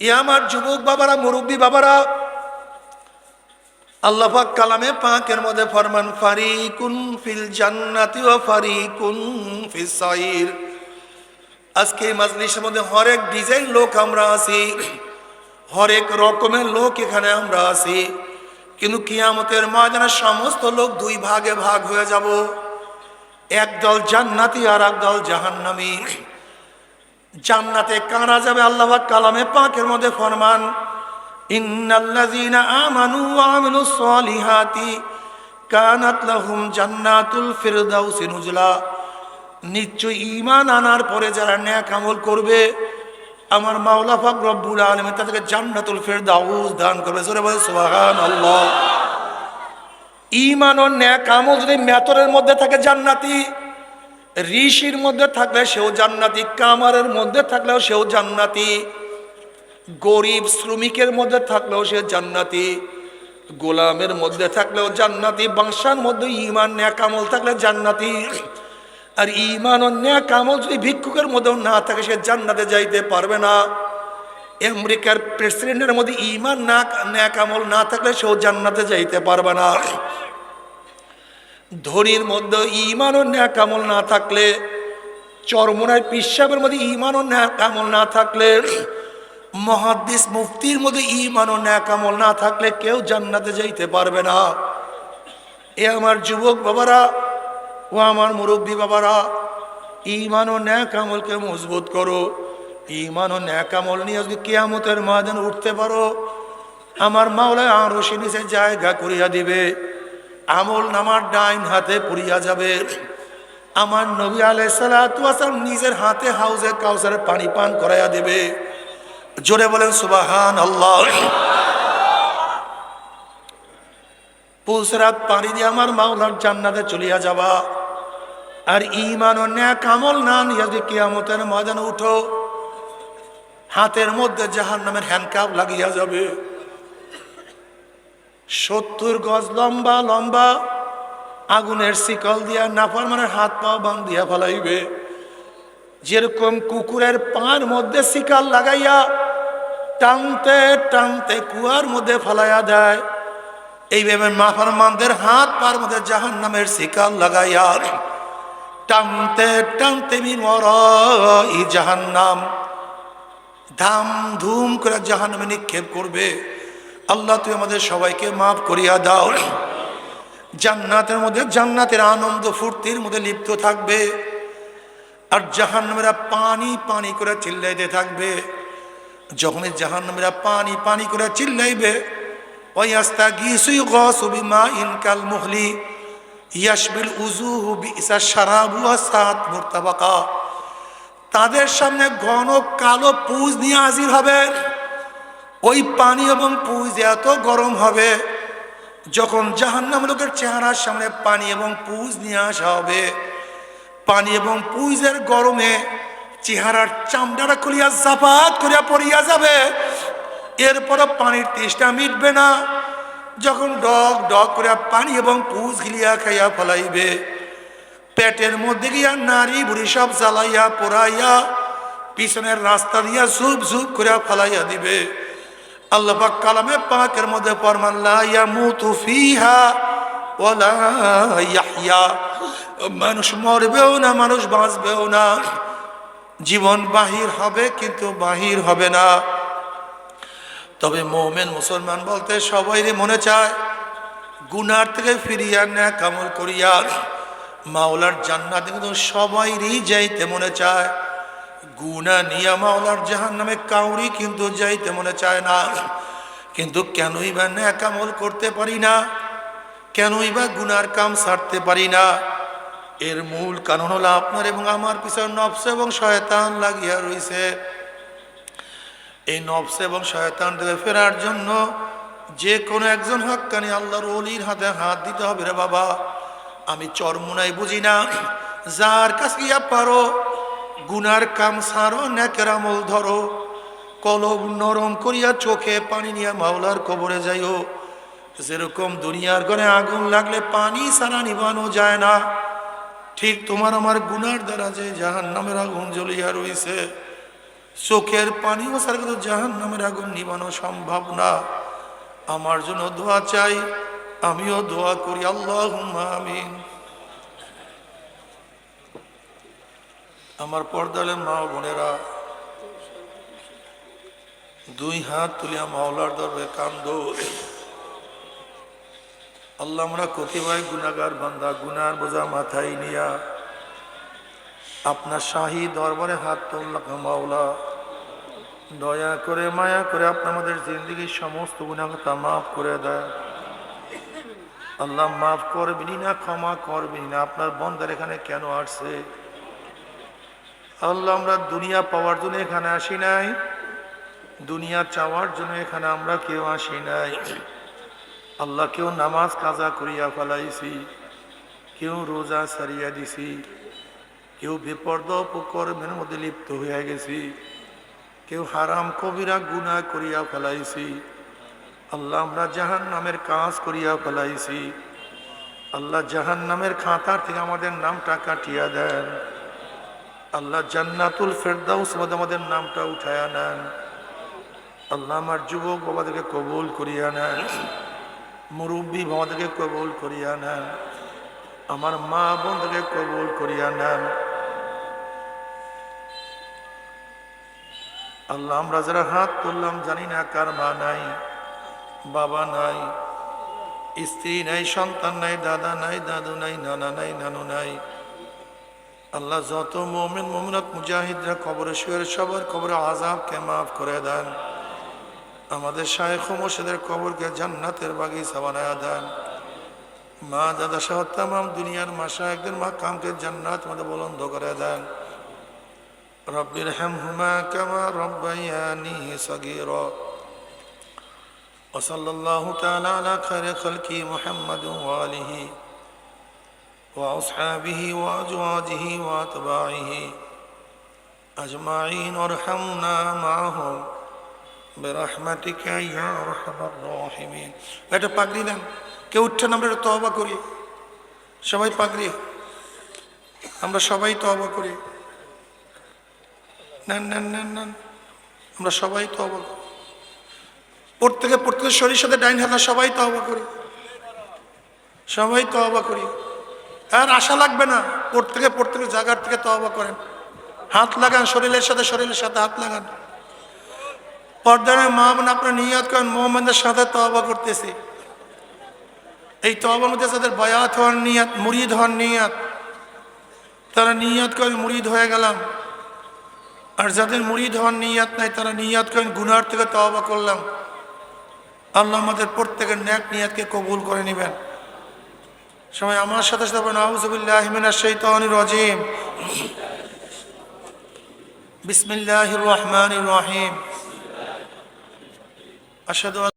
এ আমার যুবক বাবারা, মুরব্বী বাবারা, আল্লাহ কালামে পাকের মধ্যে ফরমান, ফারিকুন ফিল জান্নাতি ওয়া ফারিকুন ফিস সাইর। আজকে মাজলিসের মধ্যে হরেক ডিজাইন লোক আমরা আছি, হরেক রকমের লোক এখানে আমরা আছি। কিন্তু কিয়ামতের ময়দানে সমস্ত লোক দুই ভাগে ভাগ হয়ে যাব একদল জান্নাতি আর একদল জাহান্নামী। জান্নাতে কারা যাবে? আল্লাহ কালামে পাকের মধ্যে ফরমান, ইন্নাল্লাযীনা আমানু কানাত লাহুম জান্নাতুল আনার পরে যারা করবে, আমার তাদেরকে জান্নাতুল দান করবে। ও যদি মেতরের মধ্যে থাকে জান্নাতি ঋষির মধ্যে থাকলে সেও জান্নাতি, কামারের মধ্যে থাকলেও সেও জান্নাতি। গরিব শ্রমিকের মধ্যে থাকলেও সে জান্নাতি। গোলামের মধ্যে থাকলেও জান্নাতি। বাংশার মধ্যে ইমান ন্যাকামল থাকলে জান্নাতি। আর ইমান ও ন্যাকামল যদি ভিক্ষুকের মধ্যেও না থাকে, সে জান্নাতে যাইতে পারবে না। আমেরিকার প্রেসিডেন্টের মধ্যে ইমান না ন্যাকামল না থাকলে সেও জান্নাতে যাইতে পারবে না। ধনির মধ্যে ইমান ও ন্যাকামল না থাকলে চরমনার পিসাবের মধ্যে ইমান ও ন্যাকামল না থাকলে, মহাদ্দিস মুফতির মধ্যে ইমান ও ন্যাকামল না থাকলে কেউ জান্নাতে যাইতে পারবে না। এ আমার যুবক বাবারা, ও আমার মুরব্বী বাবারা ইমান ও ন্যাকামলকে মজবুত করো। ইমান ও ন্যাকামল নিয়ে যদি কিয়ামতের ময়দান উঠতে পারো। আমার মাওলায় আরও সে নিচে জায়গা করিয়া দিবে। আমল নামার ডাইন হাতে পুড়িয়া যাবে। আমার নবী আলাই সালাম নিজের হাতে হাউজে কাউসারের পানি পান করাইয়া দেবে। জোরে বলেন সুবাহান আল্লাহ পুলসরাত পানি দিয়ে আমার মাওলার জান্নাতে চলিয়া যাবা। আর ইমান ও ন্যাক আমল না যদি কিয়ামতের ময়দানে উঠো, হাতের মধ্যে জাহান নামের হ্যান্ডকাপ লাগিয়া যাবে। সত্তর গজ লম্বা লম্বা, আগুনের শিকল দিয়া নাফার মানে হাত পা বান দিয়া ফেলাইবে। যেরকম কুকুরের পার মধ্যে শিকাল লাগাইয়া টানতে টানতে কুয়ার মধ্যে ফেলাইয়া দেয়, এইভাবে মাফার মানদের হাত পার মধ্যে জাহান নামের শিকাল লাগাইয়া টানতে টানতে মিমর ই জাহান নাম ধাম ধুম করে জাহান নামে নিক্ষেপ করবে। আল্লাহ, তুই আমাদের সবাইকে মাফ করিয়া দাও। জান্নাতের মধ্যে জান্নাতের আনন্দ ফুর্তির মধ্যে লিপ্ত থাকবে আর জাহান্নামেরা পানি পানি করে চিল্লাইতে থাকবে। যখনই জাহান্নামেরা পানি পানি করে চিল্লাইবে ওই আস্তা গিসুই গসুবি মা ইনকাল মুহলি ইয়াসবিল উজুহু বিসা শারাবু আসাত মুরতাবাকা। তাদের সামনে ঘন কালো পুজ নিয়ে হাজির হবে। ওই পানি এবং পুজ এত গরম হবে, যখন জাহান্নাম লোকের চেহারার সামনে পানি এবং পুজ নিয়ে আসা হবে, পানি এবং পুইজের গরমে চেহারার চামড়াটা খুলিয়া জাপাত করিয়া পড়িয়া যাবে। এরপরও পানির তেষ্টা মিটবে না। যখন ডগ ডগ করিয়া পানি এবং পুজ গিলিয়া খাইয়া ফলাইবে, পেটের মধ্যে গিয়া নারী বুড়ি সব জ্বালাইয়া পোড়াইয়া পিছনের রাস্তা দিয়া ঝুপ ঝুপ করিয়া ফলাইয়া দিবে। আল্লাহ পাক কালামে পাকের মধ্যে ফরমান, লা ইয়ামুতু ফিহা ওয়ালা ইয়াহইয়া। মানুষ মরবেও না, মানুষ বাঁচবেও না। জীবন বাহির হবে কিন্তু বাহির হবে না। তবে মোমেন, মুসলমান বলতে সবাইরই মনে চায়, গুনার থেকে ফিরিয়া ন্যাক আমল করিয়া, মাওলার জান্নাতে কিন্তু সবাইরই যাইতে মনে চায়। গুনা নিয়া মাওলার জাহান নামে কাউরি কিন্তু যাইতে মনে চায় না। কিন্তু কেনই বা ন্যাকামল করতে পারি না? কেনই বা গুনার কাম সারতে পারি না? এর মূল কারণ হলো আপনার এবং আমার পিছনে নফস এবং শয়তান লাগিয়া রয়েছে এই নফস এবং শয়তান থেকে ফেরার জন্য যে কোনো একজন হাক্কানি আল্লাহর অলির হাতে হাত দিতে হবে রে বাবা। আমি চরমুনাই বুঝি না। যার কাছে পারো গুনার কাম সারো, ন্যাকের আমল ধরো। কলব নরম করিয়া চোখে পানি নিয়ে মাওলার কবরে যাইও। যেরকম দুনিয়ার ঘরে আগুন লাগলে পানি সারা নিবানো যায় না। ঠিক তোমার আমার গুনার দ্বারা যে জাহান নামের আগুন জ্বলিয়া রয়েছে চোখের পানি ওসার কিন্তু জাহান নামের আগুন নিবানো সম্ভব না। আমার জন্য দোয়া চাই, আমিও দোয়া করি আল্লাহ আমিন। আমার পর্দালে মা বোনেরা, দুই হাত তুলিয়া মাওলার দরবে কান্দ। আল্লাহ আমরা কতিবাই গুনাগার বান্দা, গুনার বোঝা মাথায় নিয়া আপনার শাহী দরবারে হাত তুললাম মাওলা। দয়া করে, মায়া করে আপনি আমাদের জিন্দগির সমস্ত গুণাগতা মাফ করে দেয় আল্লাহ মাফ করবেনি না, ক্ষমা করবেনি না। আপনার বন্দার এখানে কেন আসছে? আল্লাহ, আমরা দুনিয়া পাওয়ার জন্য এখানে আসি নাই। দুনিয়া চাওয়ার জন্য এখানে আমরা কেউ আসি নাই। আল্লাহ, কেউ নামাজ কাজা করিয়া ফেলাইছি, কেউ রোজা সারিয়া দিছি, কেউ বিপর্দ উপকর্মের মধ্যে লিপ্ত হইয়া গেছি, কেউ হারাম কবিরা গুণা করিয়া ফেলাইছি। আল্লাহ, আমরা জাহান নামের কাজ করিয়া ফেলাইছি। আল্লাহ জাহান নামের খাতার থেকে আমাদের নামটা কাটিয়া দেন। আল্লাহ জান্নাতুল ফেরদাউস আমাদের নামটা উঠায় নেন। আল্লাহ আমার যুবক বাবাদেরকে কবুল করিয়া নেন। মুরব্বী বাবাদেরকে কবুল করিয়া নেন। আমার মা বোনদেরকে কবুল করিয়া নেন। আল্লাহ আমরা যারা হাত তুললাম, জানি না কার মা নাই, বাবা নাই, স্ত্রী নাই, সন্তান নাই, দাদা নাই, দাদু নাই, নানা নাই, নানু নাই। আল্লাহ যত মোমেন মোমিনত মুজাহিদরা কবরে শুয়ের সবার কবরে আজাবকে মাফ করে দেন আমাদের শায়েখ মোর্শেদের কবরকে জান্নাতের বাগিচা বানায় দেন মা দাদা সহ তাম দুনিয়ার মাসা একদিন মা কামকে জান্নাত মধ্যে বলন্দ করে দেন رب ارحمهما كما ربياني صغيرا وصلى الله تعالى على خير خلقه محمد وآله وأصحابه وأزواجه وأتباعه أجمعين وارحمنا معهم برحمتك يا أرحم الراحمين এটা পাগড়ি নেন কেউ উঠছেন আমরা এটা তহবা করি সবাই পাগড়ি আমরা সবাই তহবা করি নেন নেন নেন নেন আমরা সবাই তো অবাক প্রত্যেকে প্রত্যেকের শরীর সাথে ডাইন হাতা সবাই তো অবাক করি সবাই তো অবাক করি আর আশা লাগবে না। প্রত্যেকে প্রত্যেকের জায়গার থেকে তো অবাক করেন। হাত লাগান, শরীরের সাথে শরীরের সাথে হাত লাগান। পর্দানে মা মানে আপনার নিয়াত করেন, মোহাম্মদের সাথে তবা করতেছি। এই তবার মধ্যে যাদের বয়াত হওয়ার নিয়াত, মুরিদ হওয়ার নিয়াত, তারা নিয়াত করেন, মুরিদ হয়ে গেলাম। আর যাদের মুড়িদ হওয়ার নিয়াত নাই, তারা নিয়াত করেন গুনার থেকে তওবা করলাম। আল্লাহ আমাদের প্রত্যেকের ন্যাক নিয়াতকে কবুল করে নেবেন। সময় আমার সাথে সাথে নাউজুবিল্লাহ মিনাশ শাইতানির রাজিম। বিসমিল্লাহির রহমানির রহিম। আশহাদু